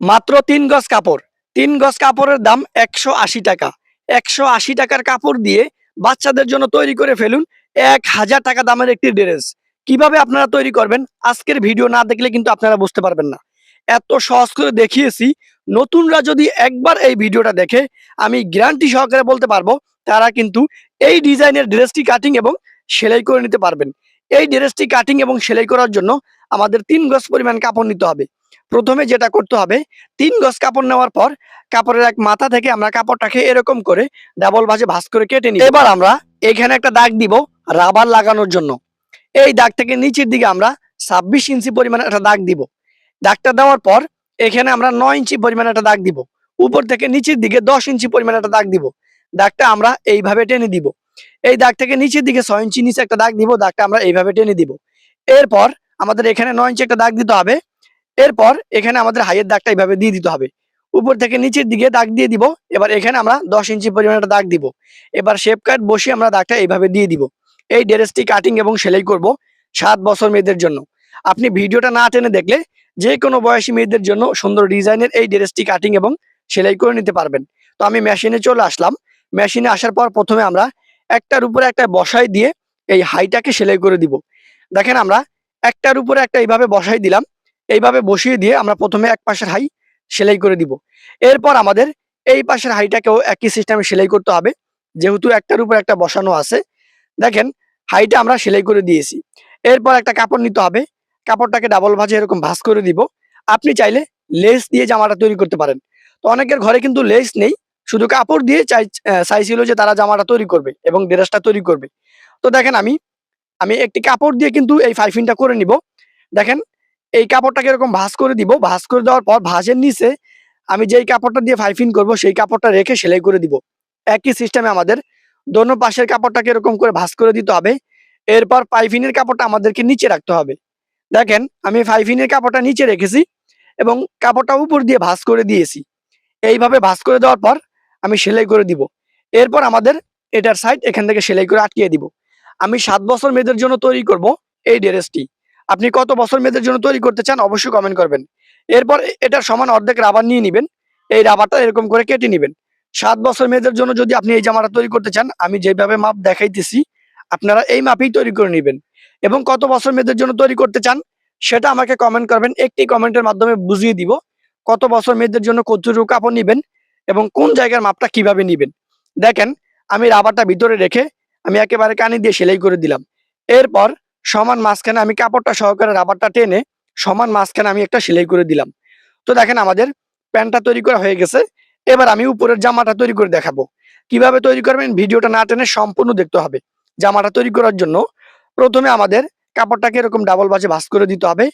মাত্র তিন গজ কাপড়। তিন গজ কাপড়ের দাম একশো আশি টাকা। একশো আশি টাকার কাপড় দিয়ে বাচ্চাদের জন্য তৈরি করে ফেলুন এক হাজার টাকা দামের একটি ড্রেস। কীভাবে আপনারা তৈরি করবেন? আজকের ভিডিও না দেখলে কিন্তু আপনারা বুঝতে পারবেন না। এত সহজ করে দেখিয়েছি। নতুনরা যদি একবার এই ভিডিওটা দেখে, আমি গ্যারান্টি সহকারে বলতে পারব, তারা কিন্তু এই ডিজাইনের ড্রেসটি কাটিং এবং সেলাই করে নিতে পারবেন। এই ড্রেসটি কাটিং এবং সেলাই করার জন্য আমাদের তিন গজ পরিমাণ কাপড় নিতে হবে। প্রথমে যেটা করতে হবে, তিন গজ কাপড় নেওয়ার পর কাপড়ের এক মাথা থেকে আমরা কাপড়টাকে এরকম করে ডাবল ভাঁজে ভাঁজ করে কেটে নিই এবার আমরা এখানে একটা দাগ দিব রাবার লাগানোর জন্য। এই দাগ থেকে নিচের দিকে আমরা ছাব্বিশ ইঞ্চি পরিমাণে একটা দাগ দিব। দাগটা দেওয়ার পর এখানে আমরা নয় ইঞ্চি পরিমাণে একটা দাগ দিব। উপর থেকে নিচের দিকে দশ ইঞ্চি পরিমাণে একটা দাগ দিব। দাগটা আমরা এইভাবে টেনে দিব। এই দাগ থেকে নিচের দিকে ছয় ইঞ্চি নিচে একটা দাগ দিব, দাগটা আমরা এইভাবে টেনে দিব। এরপর আমাদের এখানে নয় ইঞ্চি একটা দাগ দিতে হবে। এরপর এখানে আমাদের হাইয়ের দাগটা এইভাবে দিয়ে দিতে হবে। উপর থেকে নিচের দিকে দাগ দিয়ে দিব, এবার এখানে আমরা দশ ইঞ্চি পরিমাণে একটা দাগ দিব। এবার শেপ কাট বসিয়ে আমরা দাগটা এইভাবে দিয়ে দিব। এই ড্রেসটি কাটিং এবং সেলাই করব সাত বছর মেয়েদের জন্য। আপনি ভিডিওটা না টেনে দেখলে যে কোনো বয়সী মেয়েদের জন্য সুন্দর ডিজাইনের এই ড্রেসটি কাটিং এবং সেলাই করে নিতে পারবেন। তো আমি মেশিনে চলে আসলাম। মেশিনে আসার পর প্রথমে আমরা একটার উপরে একটা বসাই দিয়ে এই হাইটাকে সেলাই করে দিব। দেখেন আমরা একটার উপরে একটা এইভাবে বসাই দিলাম। এইভাবে বসিয়ে দিয়ে আমরা প্রথমে এক পাশের হাই সেলাই করে দিব। এরপর আমাদের এই পাশের হাইটাকেও একই সিস্টেমে সেলাই করতে হবে। যেহেতু একটার উপর একটা বসানো আছে। দেখেন, হাইটা আমরা সেলাই করে দিয়েছি। এরপর একটা কাপড় নিতে হবে। কাপড়টাকে ডাবল ভাজে এরকম ভাঁজ করে দিব। আপনি চাইলে লেস দিয়ে জামাটা তৈরি করতে পারেন। তো অনেকের ঘরে কিন্তু লেস নেই। শুধু কাপড় দিয়ে চাই চাইছিল যে তারা জামাটা তৈরি করবে এবং ড্রেসটা তৈরি করবে। তো দেখেন আমি আমি একটি কাপড় দিয়ে কিন্তু এই ফাইফিনটা করে নিব। দেখেন এই কাপড়টাকে এরকম ভাঁজ করে দিব। ভাঁজ করে দেওয়ার পর ভাঁজের নিচে আমি যেই কাপড়টা দিয়ে ফাইফিন করব, সেই কাপড়টা রেখে সেলাই করে দিব। একই সিস্টেমে আমাদের দোনো পাশের কাপড়টাকে এরকম করে ভাঁজ করে দিতে হবে। এরপর পাইফিনের কাপড়টা আমাদেরকে নিচে রাখতে হবে। দেখেন, আমি ফাইফিনের কাপড়টা নিচে রেখেছি এবং কাপড়টা উপর দিয়ে ভাঁজ করে দিয়েছি। এইভাবে ভাঁজ করে দেওয়ার পর আমি সেলাই করে দিব। এরপর আমাদের এটার সাইড এখান থেকে সেলাই করে আটকিয়ে দিব। আমি সাত বছর মেয়েদের জন্য তৈরি করব এই ড্রেসটি আপনি কত বছর মেয়েদের জন্য তৈরি করতে চান অবশ্যই কমেন্ট করবেন। এরপর এটা সমান অর্ধেক রাবার নিয়ে নেবেন। এই রাবারটা এরকম করে কেটে নেবেন। সাত বছর মেয়েদের জন্য যদি আপনি এই জামাটা তৈরি করতে চান, আমি যেভাবে মাপ দেখাইতেছি, আপনারা এই মাপেই তৈরি করে নেবেন। এবং কত বছর মেয়েদের জন্য তৈরি করতে চান, সেটা আমাকে কমেন্ট করবেন। একটি কমেন্টের মাধ্যমে বুঝিয়ে দিব কত বছর মেয়েদের জন্য কতটুকু কাপড় নেবেন এবং কোন জায়গার মাপটা কীভাবে নেবেন। দেখেন, আমি রাবারটা ভিতরে রেখে আমি একেবারে কানি দিয়ে সেলাই করে দিলাম। এরপর সমান মাঝখানে আমি কাপড়টা সহকারে রাবারটা টেনে সমান মাঝখানে আমি একটা সেলাই করে দিলাম। তো দেখেন আমাদের প্যান্টটা তৈরি করা হয়ে গেছে। এবার আমি উপরের জামাটা তৈরি করে দেখাবো। কীভাবে তৈরি করবেন ভিডিওটা না টেনে সম্পূর্ণ দেখতে হবে। জামাটা তৈরি করার জন্য প্রথমে আমাদের কাপড়টাকে এরকম ডাবল বাজে ভাঁজ করে দিতে হবে।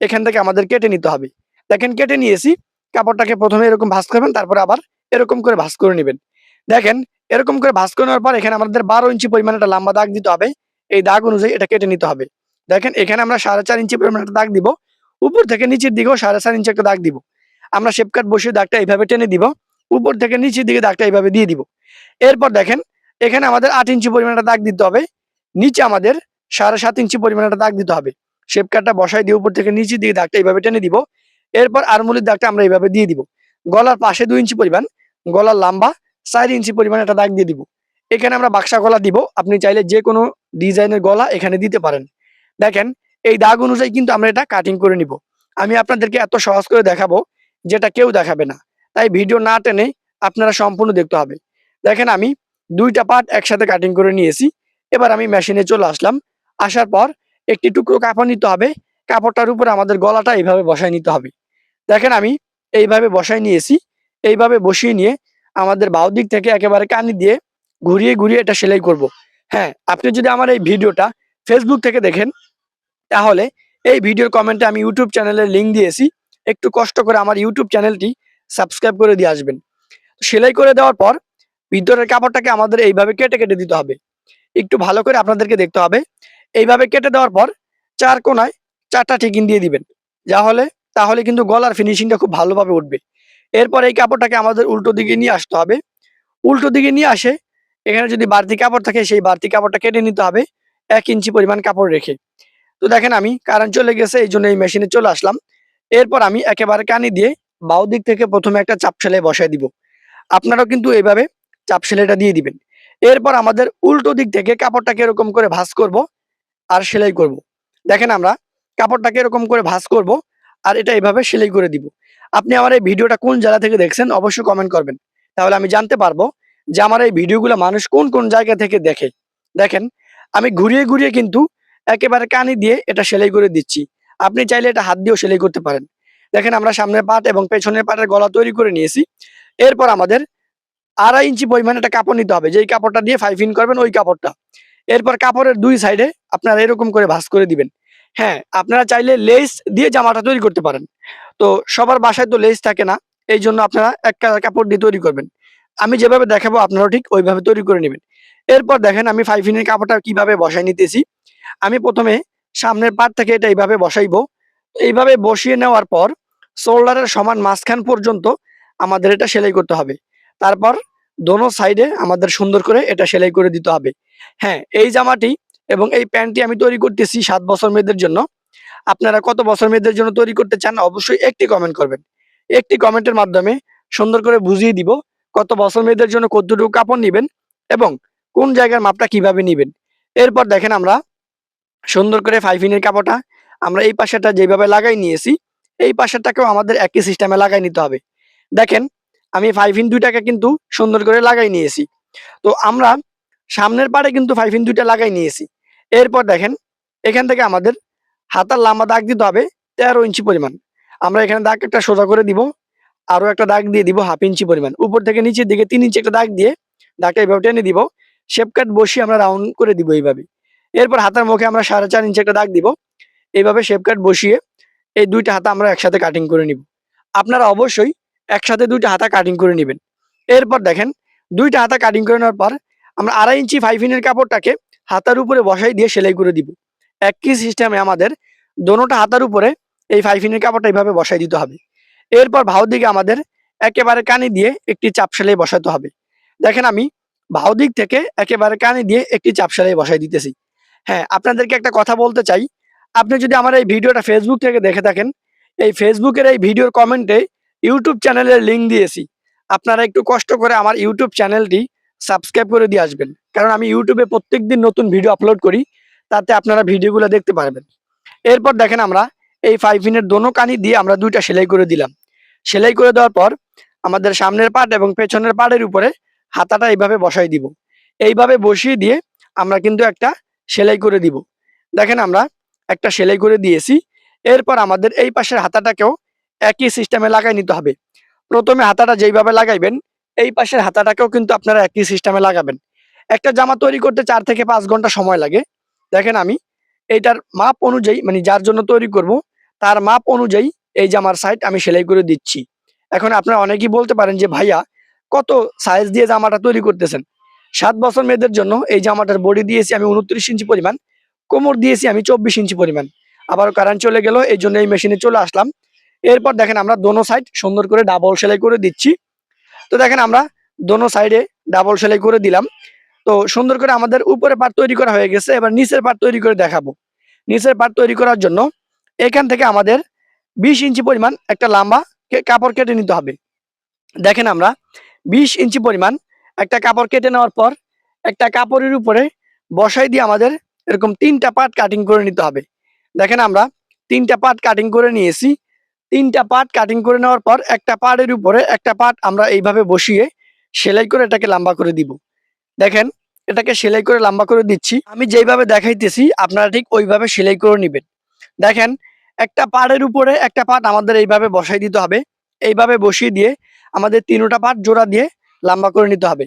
এখান থেকে আমাদের কেটে নিতে হবে। দেখেন কেটে নিয়েছি। কাপড়টাকে প্রথমে এরকম ভাঁজ করবেন, তারপরে আবার এরকম করে ভাঁজ করে নেবেন। দেখেন এরকম করে ভাঁজ করে নেওয়ার পর এখানে আমাদের বারো ইঞ্চি পরিমাণে একটা লম্বা দাগ দিতে হবে। এই দাগ অনুযায়ী এটা কেটে নিতে হবে। দেখেন, এখানে আমরা সাড়ে চার ইঞ্চি পরিমাণ একটা দাগ দিব। উপর থেকে নিচের দিকেও সাড়ে চার ইঞ্চি একটা দাগ দিব। আমরা শেপ কাট বসিয়ে দাগটা এইভাবে টেনে দিব। উপর থেকে নিচের দিকে দাগটা এইভাবে দিয়ে দিব। এরপর দেখেন, এখানে আমাদের আট ইঞ্চি পরিমাণ একটা দাগ দিতে হবে। নিচে আমাদের সাড়ে সাত ইঞ্চি পরিমাণ একটা দাগ দিতে হবে। শেপ কাটটা বসাই দিয়ে উপর থেকে নিচের দিকে দাগটা এইভাবে টেনে দিব। এরপর আরমুলির দাগটা আমরা এইভাবে দিয়ে দিব। গলার পাশে দুই ইঞ্চি পরিমাণ, গলার লম্বা চার ইঞ্চি পরিমাণে একটা দাগ দিয়ে দিব। এখানে আমরা বাক্সা গলা দিব। আপনি চাইলে যে কোনো ডিজাইনের গলা এখানে দিতে পারেন। দেখেন, এই দাগ অনুযায়ী কিন্তু আমরা এটা কাটিং করে নিব। আমি আপনাদেরকে এত সহজ করে দেখাবো, যেটা কেউ দেখাবে না। তাই ভিডিও না টেনে আপনারা সম্পূর্ণ দেখতে হবে। দেখেন, আমি দুইটা পার্ট একসাথে কাটিং করে নিয়েছি। এবার আমি মেশিনে চলে আসলাম। আসার পর একটি টুকরো কাপড় নিতে হবে। কাপড়টার উপরে আমাদের গলাটা এইভাবে বসায় নিতে হবে। দেখেন, আমি এইভাবে বসাই নিয়েছি। এইভাবে বসিয়ে নিয়ে আমাদের বাউ দিক থেকে একেবারে কানি দিয়ে ঘুরিয়ে ঘুরিয়ে এটা সেলাই করব। হ্যাঁ আপনি যদি আমার এই ভিডিওটা ফেসবুক থেকে দেখেন, তাহলে এই ভিডিওর কমেন্টে আমি ইউটিউব চ্যানেলের লিঙ্ক দিয়েছি। একটু কষ্ট করে আমার ইউটিউব চ্যানেলটি সাবস্ক্রাইব করে দিয়ে আসবেন। সেলাই করে দেওয়ার পর ভিতরের কাপড়টাকে আমাদের এইভাবে কেটে কেটে দিতে হবে। একটু ভালো করে আপনাদেরকে দেখতে হবে। এইভাবে কেটে দেওয়ার পর চার কোনায় চারটা ঠিকিন দিয়ে দিবেন। যা হলে, তাহলে কিন্তু গলার ফিনিশিংটা খুব ভালোভাবে উঠবে। এরপর এই কাপড়টাকে আমাদের উল্টো দিকে নিয়ে আসতে হবে। উল্টো দিকে নিয়ে আসে এখানে যদি বাড়তি কাপড় থাকে, সেই বাড়তি কাপড়টা কেটে নিতে হবে এক ইঞ্চি পরিমাণ কাপড় রেখে। তো দেখেন আমি কারেন্ট চলে গেছে, এই জন্য এই মেশিনে চলে আসলাম। এরপর আমি একেবারে কানি দিয়ে বাউ দিক থেকে প্রথমে একটা চাপ সেলাই বসায় দিব। আপনারাও কিন্তু এইভাবে চাপ সেলাইটা দিয়ে দিবেন। এরপর আমাদের উল্টো দিক থেকে কাপড়টাকে এরকম করে ভাঁজ করব আর সেলাই করব। দেখেন আমরা কাপড়টাকে এরকম করে ভাঁজ করব আর এটা এইভাবে সেলাই করে দিব। আপনি আমার এই ভিডিওটা কোন জায়গা থেকে দেখছেন, অবশ্যই কমেন্ট করবেন। তাহলে আমি জানতে পারব যে আমার এই ভিডিওগুলো মানুষ কোন কোন জায়গা থেকে দেখে। দেখেন, আমি ঘুরিয়ে ঘুরিয়ে কিন্তু একেবারে কানি দিয়ে এটা সেলাই করে দিচ্ছি। আপনি চাইলে এটা হাত দিয়েও সেলাই করতে পারেন। দেখেন, আমরা সামনের পাট এবং পেছনের পাটের গলা তৈরি করে নিয়েছি। এরপর আমাদের আড়াই ইঞ্চি পরিমাণ একটা কাপড় নিতে হবে। যেই কাপড়টা দিয়ে ফাইভ ইন করবেন, ওই কাপড়টা। এরপর কাপড়ের দুই সাইডে আপনারা এরকম করে ভাঁজ করে দিবেন। হ্যাঁ আপনারা চাইলে লেস দিয়ে জামাটা তৈরি করতে পারেন। তো সবার বাসায় তো লেস থাকে না। এই জন্য আপনারা এক কালার কাপড় দিয়ে তৈরি করবেন। আমি যেভাবে দেখাবো আপনারাও ঠিক ওইভাবে তৈরি করে নেবেন। এরপর দেখেন আমি ফাইভ ইনের কাপড়টা কীভাবে বসাই নিতেছি। আমি প্রথমে সামনের পাট থেকে এটা এইভাবে বসাইবো। এইভাবে বসিয়ে নেওয়ার পর শোল্ডারের সমান মাঝখান পর্যন্ত আমাদের এটা সেলাই করতে হবে। তারপর দোনো সাইডে আমাদের সুন্দর করে এটা সেলাই করে দিতে হবে। হ্যাঁ এই জামাটি এবং এই প্যান্টটি আমি তৈরি করতেছি সাত বছর মেয়েদের জন্য। আপনারা কত বছর মেয়েদের জন্য তৈরি করতে চান অবশ্যই একটি কমেন্ট করবেন। একটি কমেন্টের মাধ্যমে সুন্দর করে বুঝিয়ে দিব কত বছর মেয়েদের জন্য কতটুকু কাপড় নেবেন এবং কোন জায়গার মাপটা কীভাবে নেবেন? এরপর দেখেন আমরা সুন্দর করে ফাইভ ইনের কাপড়টা আমরা এই পাশেটা যেভাবে লাগাই নিয়েছি, এই পাশেরটাকেও আমাদের একই সিস্টেমে লাগাই নিতে হবে। দেখেন আমি ফাইভ ইন দুইটাকে কিন্তু সুন্দর করে লাগাই নিয়েছি। তো আমরা সামনের পাড়ে কিন্তু ফাইভ ইন দুইটা লাগাই নিয়েছি। এরপর দেখেন এখান থেকে আমাদের হাতার লাম্বা দাগ দিতে হবে তেরো ইঞ্চি পরিমাণ। আমরা এখানে দাগ একটা সোজা করে দিব। আরও একটা দাগ দিয়ে দিব হাফ ইঞ্চি পরিমাণ। উপর থেকে নিচের দিকে তিন ইঞ্চি একটা দাগ দিয়ে দাগটা এইভাবে টেনে দিব। শেপ কাট বসিয়ে আমরা রাউন্ড করে দিব এইভাবে। এরপর হাতার মুখে আমরা সাড়ে চার ইঞ্চি একটা দাগ দিব। এইভাবে শেপ কাট বসিয়ে এই দুইটা হাতা আমরা একসাথে কাটিং করে নিব। আপনারা অবশ্যই একসাথে দুইটা হাতা কাটিং করে নেবেন। এরপর দেখেন, দুইটা হাতা কাটিং করে নেওয়ার পর আমরা আড়াই ইঞ্চি ফাইভ ইনের কাপড়টাকে হাতার উপরে বসাই দিয়ে সেলাই করে দিব। একই সিস্টেমে আমাদের দোনোটা হাতার উপরে এই ফাইভ ইনের কাপড়টা এইভাবে বসাই দিতে হবে। এরপর ভাও দিকে আমাদের একেবারে কানি দিয়ে একটি চাপ সেলাই বসাতে হবে। দেখেন আমি ভাও দিক থেকে একেবারে কানি দিয়ে একটি চাপ সেলাই বসাই দিতেছি। হ্যাঁ আপনাদেরকে একটা কথা বলতে চাই। আপনি যদি আমার এই ভিডিওটা ফেসবুক থেকে দেখে থাকেন, এই ফেসবুকের এই ভিডিওর কমেন্টে ইউটিউব চ্যানেলের লিঙ্ক দিয়েছি। আপনারা একটু কষ্ট করে আমার ইউটিউব চ্যানেলটি সাবস্ক্রাইব করে দিয়ে আসবেন। কারণ আমি ইউটিউবে প্রত্যেকদিন নতুন ভিডিও আপলোড করি, তাতে আপনারা ভিডিওগুলো দেখতে পারবেন। এরপর দেখেন আমরা এই ফাইভ ইনের দোনো কানি দিয়ে আমরা দুইটা সেলাই করে দিলাম। সেলাই করে দেওয়ার পর আমাদের সামনের পাট এবং পেছনের পাটের উপরে হাতাটা এইভাবে বসাই দিব। এইভাবে বসিয়ে দিয়ে আমরা কিন্তু একটা সেলাই করে দিব। দেখেন আমরা একটা সেলাই করে দিয়েছি। এরপর আমাদের এই পাশের হাতাটাকেও একই সিস্টেমে লাগাই নিতে হবে। প্রথমে হাতাটা যেইভাবে লাগাইবেন, এই পাশের হাতাটাকেও কিন্তু আপনারা একই সিস্টেমে লাগাবেন। একটা জামা তৈরি করতে চার থেকে পাঁচ ঘণ্টা সময় লাগে। দেখেন আমি এইটার মাপ অনুযায়ী মানে যার জন্য তৈরি করব তার মাপ অনুযায়ী এই জামার সাইড আমি সেলাই করে দিচ্ছি। এখন আপনারা অনেকেই বলতে পারেন যে, ভাইয়া, কত সাইজ দিয়ে জামাটা তৈরি করতেছেন? সাত বছর মেয়েদের জন্য এই জামাটার বডি দিয়েছি আমি উনত্রিশ ইঞ্চি পরিমাণ, কোমর দিয়েছি আমি চব্বিশ ইঞ্চি পরিমাণ। আবার কারেন্ট চলে গেল, এই জন্য এই মেশিনে চলে আসলাম। এরপর দেখেন আমরা দোনো সাইড সুন্দর করে ডাবল সেলাই করে দিচ্ছি। তো দেখেন আমরা দোনো সাইডে ডাবল সেলাই করে দিলাম। তো সুন্দর করে আমাদের উপরে পাট তৈরি করা হয়ে গেছে, এবার নিচের পাট তৈরি করে দেখাবো। নিচের পাট তৈরি করার জন্য এখান থেকে আমাদের বিশ ইঞ্চি পরিমাণ একটা লম্বা কাপড় কেটে নিতে হবে। দেখেন আমরা, বিশ ইঞ্চি পরিমাণ একটা কাপড় কেটে নেওয়ার পর একটা কাপড়ের উপরে বসাই দিয়ে আমাদের এরকম তিনটা পার্ট কাটিং করে নিতে হবে। দেখেন আমরা, তিনটা পার্ট কাটিং করে নিয়েছি। তিনটা পার্ট কাটিং করে নেওয়ার পর একটা পাড়ের উপরে একটা পার্ট আমরা এইভাবে বসিয়ে সেলাই করে এটাকে লম্বা করে দিব। দেখেন, এটাকে সেলাই করে লম্বা করে দিচ্ছি। আমি যেইভাবে দেখাইতেছি, আপনারা ঠিক ওইভাবে সেলাই করে নেবেন। দেখেন, একটা পাড়ের উপরে একটা পাট আমাদের এইভাবে বসাই দিতে হবে। এইভাবে বসিয়ে দিয়ে আমাদের তিনোটা পাট জোড়া দিয়ে লম্বা করে নিতে হবে।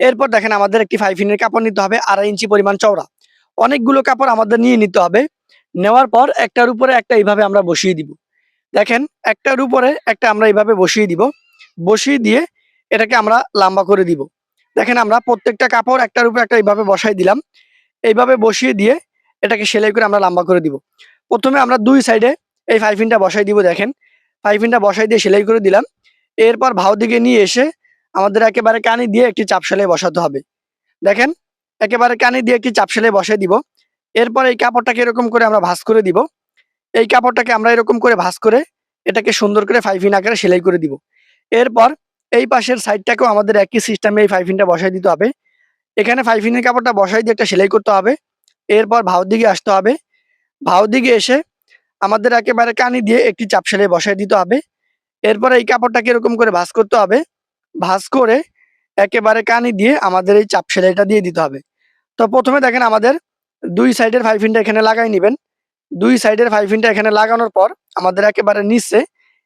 এরপর দেখেন আমাদের একটি ফাইভ ইনের কাপড় নিতে হবে, আড়াই ইঞ্চি পরিমাণ চওড়া। অনেকগুলো কাপড় আমাদের নিয়ে নিতে হবে। নেওয়ার পর একটার উপরে একটা এইভাবে আমরা বসিয়ে দিব। দেখেন, একটার উপরে একটা আমরা এইভাবে বসিয়ে দিব। বসিয়ে দিয়ে এটাকে আমরা লম্বা করে দিব। দেখেন আমরা প্রত্যেকটা কাপড় একটার উপরে একটা এইভাবে বসাই দিলাম। এইভাবে বসিয়ে দিয়ে এটাকে সেলাই করে আমরা লম্বা করে দিব। প্রথমে আমরা দুই সাইডে এই ফাইভ ইনটা বসাই দিব, দেখেন। ফাইভ ইনটা বসাই দিয়ে সেলাই করে দিলাম। এরপর ভাও দিকে নিয়ে এসে আমাদের একেবারে কানি দিয়ে একটি চাপ সেলাই বসাতে হবে। দেখেন, একেবারে কানি দিয়ে একটি চাপ সেলাই বসাই দিব। এরপর এই কাপড়টাকে এরকম করে আমরা ভাঁজ করে দিব। এই কাপড়টাকে আমরা এরকম করে ভাঁজ করে এটাকে সুন্দর করে ফাইভিন আকারে সেলাই করে দিব। এরপর এই পাশের সাইডটাকেও আমাদের একই সিস্টেমে এই ফাইভিনটা বসাই দিতে হবে। এখানে ফাইভিনের কাপড়টা বসাই দিয়ে একটা সেলাই করতে হবে। এরপর ভাও দিকে আসতে হবে। ভাও দিকে এসে আমাদের একেবারে কানি দিয়ে একটি চাপ সেলাই বসাই দিতে হবে। এরপর এই কাপড়টাকে এরকম করে ভাঁজ করতে হবে। ভাঁজ করে একেবারে কানি দিয়ে আমাদের এই চাপ সেলাইটা দিয়ে দিতে হবে। তো প্রথমে দেখেন আমাদের দুই সাইডের ফাইভিনটা এখানে লাগাই নেবেন। দুই সাইডের ফাইভিনটা এখানে লাগানোর পর আমাদের একেবারে নিচে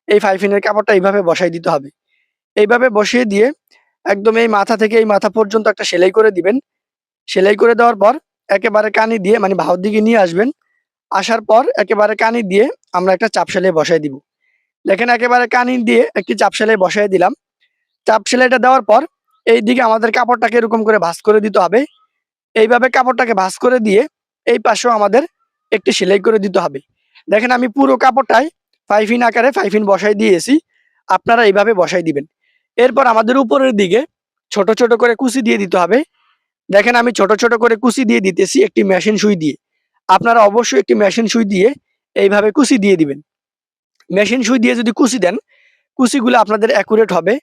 এই ফাইভিনের কাপড়টা এইভাবে বসাই দিতে হবে। এইভাবে বসিয়ে দিয়ে একদম এই মাথা থেকে এই মাথা পর্যন্ত একটা সেলাই করে দিবেন। সেলাই করে দেওয়ার পর একেবারে কানি দিয়ে মানে ভাওর দিকে নিয়ে আসবেন। আসার পর একেবারে কানি দিয়ে আমরা একটা চাপ সেলাই বসাই দিব। দেখেন একেবারে কানি দিয়ে একটি চাপ সেলাই বসাই দিলাম। চাপ সেলাইটা দেওয়ার পর এই দিকে আমাদের কাপড়টাকে এরকম করে ভাঁজ করে দিতে হবে। এইভাবে কাপড়টাকে ভাঁজ করে দিয়ে এই পাশেও আমাদের একটি সেলাই করে দিতে হবে। দেখেন আমি পুরো কাপড়টাই ফাইভিন আকারে ফাইভিন বসাই দিয়েছি। আপনারা এইভাবে বসাই দিবেন। এরপর আমাদের উপরের দিকে ছোট ছোট করে কুচি দিয়ে দিতে হবে। দেখেন আমি ছোট ছোট করে কুচি দিয়ে দিতেছি একটি মেশিন সুই দিয়ে। আপনারা অবশ্যই একটি মেশিন সুই দিয়ে এইভাবে কুচি দিয়ে দিবেন। মেশিন সুই দিয়ে যদি কুচি দেন, কুচিগুলো আপনাদের অ্যাকুরেট হবে।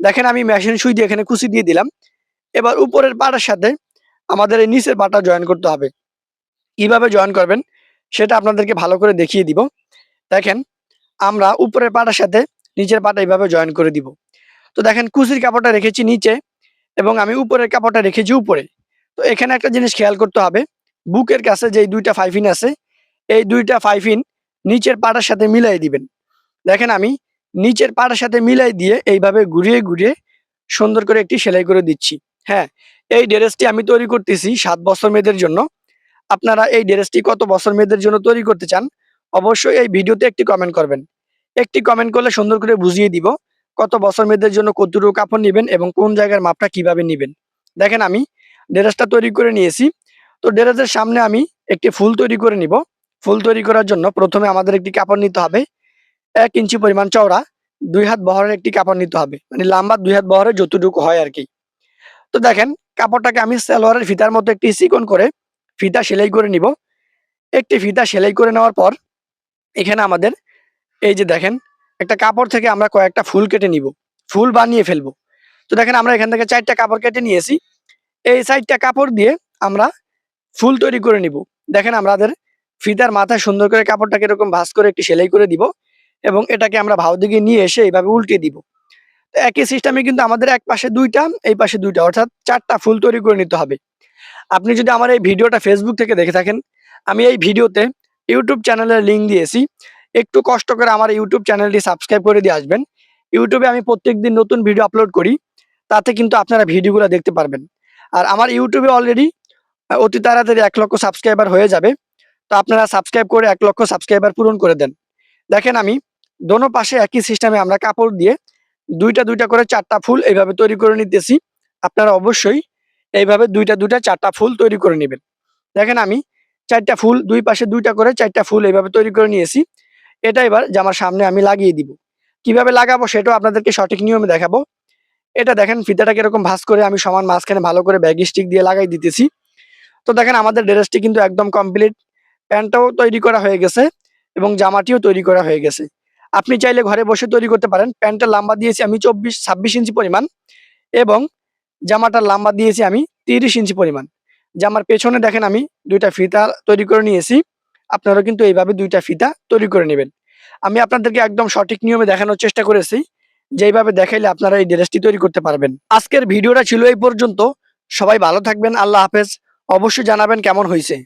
দেখেন আমি মেশিন সুই দিয়ে এখানে কুচি দিয়ে দিলাম। এবার উপরের পাটার সাথে আমাদের এই নিচের পাটা জয়েন করতে হবে। কীভাবে জয়েন করবেন, সেটা আপনাদেরকে ভালো করে দেখিয়ে দিব। দেখেন, আমরা উপরের পাটার সাথে নিচের পাটা এইভাবে জয়েন করে দিব। তো দেখেন, কুচির কাপড়টা রেখেছি নিচে এবং আমি উপরের কাপড়টা রেখেছি উপরে। তো এখানে একটা জিনিস খেয়াল করতে হবে বুকের কাছে যে দুইটা ফাইফিন আছে, এই দুইটা ফাইফিন নিচের পাটার সাথে মিলাই দিবেন। দেখেন আমি নিচের পাটার সাথে মিলাই দিয়ে এইভাবে ঘুরিয়ে ঘুরিয়ে সুন্দর করে একটি সেলাই করে দিচ্ছি। হ্যাঁ এই ড্রেসটি আমি তৈরি করতেছি সাত বছর মেয়েদের জন্য। আপনারা এই ড্রেসটি কত বছর মেয়েদের জন্য তৈরি করতে চান, অবশ্যই এই ভিডিওতে একটি কমেন্ট করবেন। একটি কমেন্ট করলে সুন্দর করে বুঝিয়ে দিব কত বছর মেয়েদের জন্য কতটুকু কাপড় নেবেন এবং কোন জায়গার মাপটা কীভাবে নেবেন। দেখেন আমি ড্রেসটা তৈরি করে নিয়েছি। তো ড্রেসের সামনে আমি একটি ফুল তৈরি করে নিব। ফুল তৈরি করার জন্য প্রথমে আমাদের একটি কাপড় নিতে হবে। এক ইঞ্চি পরিমাণ চওড়া, দুই হাত বহরের একটি কাপড় নিতে হবে। মানে লম্বা দুই হাত বহরের যতটুকু হয় আর কি। তো দেখেন, কাপড়টাকে আমি সালোয়ারের ফিতার মতো একটি চিকন করে ফিতা সেলাই করে নিব। একটি ফিতা সেলাই করে নেওয়ার পর এখানে আমাদের এই যে দেখেন, একটা কাপড় থেকে আমরা কয়েকটা ফুল কেটে নিব। ফুল বানিয়ে ফেলব। তো দেখেন, আমরা এখান থেকে চারটা কাপড় কেটে নিয়েছি। এই চারটা কাপড় দিয়ে আমরা ফুল তৈরি করে নিব। দেখেন আমাদের ফিতার মাথায় সুন্দর করে কাপড়টাকে এরকম ভাঁজ করে একটি সেলাই করে দিব এবং এটাকে আমরা ভাও দিকে নিয়ে এসে এইভাবে উল্টে দিব। তো একই সিস্টেমে কিন্তু আমাদের এক পাশে দুইটা, এই পাশে দুইটা, অর্থাৎ চারটা ফুল তৈরি করে নিতে হবে। আপনি যদি আমার এই ভিডিওটা ফেসবুক থেকে দেখে থাকেন, আমি এই ভিডিওতে ইউটিউব চ্যানেলের লিঙ্ক দিয়েছি। একটু কষ্ট করে আমার ইউটিউব চ্যানেলটি সাবস্ক্রাইব করে দিয়ে আসবেন। ইউটিউবে আমি প্রত্যেকদিন নতুন ভিডিও আপলোড করি, তাতে কিন্তু আপনারা ভিডিওগুলো দেখতে পারবেন। আর আমার ইউটিউবে অলরেডি অতি তাড়াতাড়ি এক লক্ষ সাবস্ক্রাইবার হয়ে যাবে। তো আপনারা সাবস্ক্রাইব করে এক লক্ষ সাবস্ক্রাইবার পূরণ করে দেন। দেখেন আমি দোনো পাশে একই সিস্টেমে আমরা কাপড় দিয়ে দুইটা দুইটা করে চারটা ফুল এইভাবে তৈরি করে নিতেছি। আপনারা অবশ্যই এইভাবে দুইটা দুইটা চারটা ফুল তৈরি করে নেবেন। দেখেন আমি চারটা ফুল, দুই পাশে দুইটা করে চারটা ফুল এইভাবে তৈরি করে নিয়েছি। এটা এবার জামার সামনে আমি লাগিয়ে দিব। কীভাবে লাগাবো সেটাও আপনাদেরকে সঠিক নিয়মে দেখাবো। এটা দেখেন ফিতাটাকে এরকম ভাঁজ করে আমি সমান মাঝখানে ভালো করে ব্যাগি স্টিক দিয়ে লাগাই দিতেছি। তো দেখেন আমাদের ড্রেসটি কিন্তু একদম কমপ্লিট প্যান্টটাও তৈরি করা হয়ে গেছে এবং জামাটিও তৈরি করা হয়ে গেছে। আপনি চাইলে ঘরে বসে তৈরি করতে পারেন। প্যান্টের লম্বা দিয়েছি আমি চব্বিশ, ছাব্বিশ ইঞ্চি পরিমাণ এবং জামাটার লম্বা দিয়েছি আমি তিরিশ ইঞ্চি পরিমাণ। জামার পেছনে দেখেন আমি দুইটা ফিতা তৈরি করে নিয়েছি। আপনারাও কিন্তু এইভাবে দুইটা ফিতা তৈরি করে নেবেন। আমি আপনাদেরকে একদম সঠিক নিয়মে দেখানোর চেষ্টা করেছি। যেইভাবে দেখাইলে আপনারা এই ড্রেসটি তৈরি করতে পারবেন। আজকের ভিডিওটা ছিল এই পর্যন্ত। সবাই ভালো থাকবেন। আল্লাহ হাফেজ। অবশ্যই জানাবেন কেমন হয়েছে।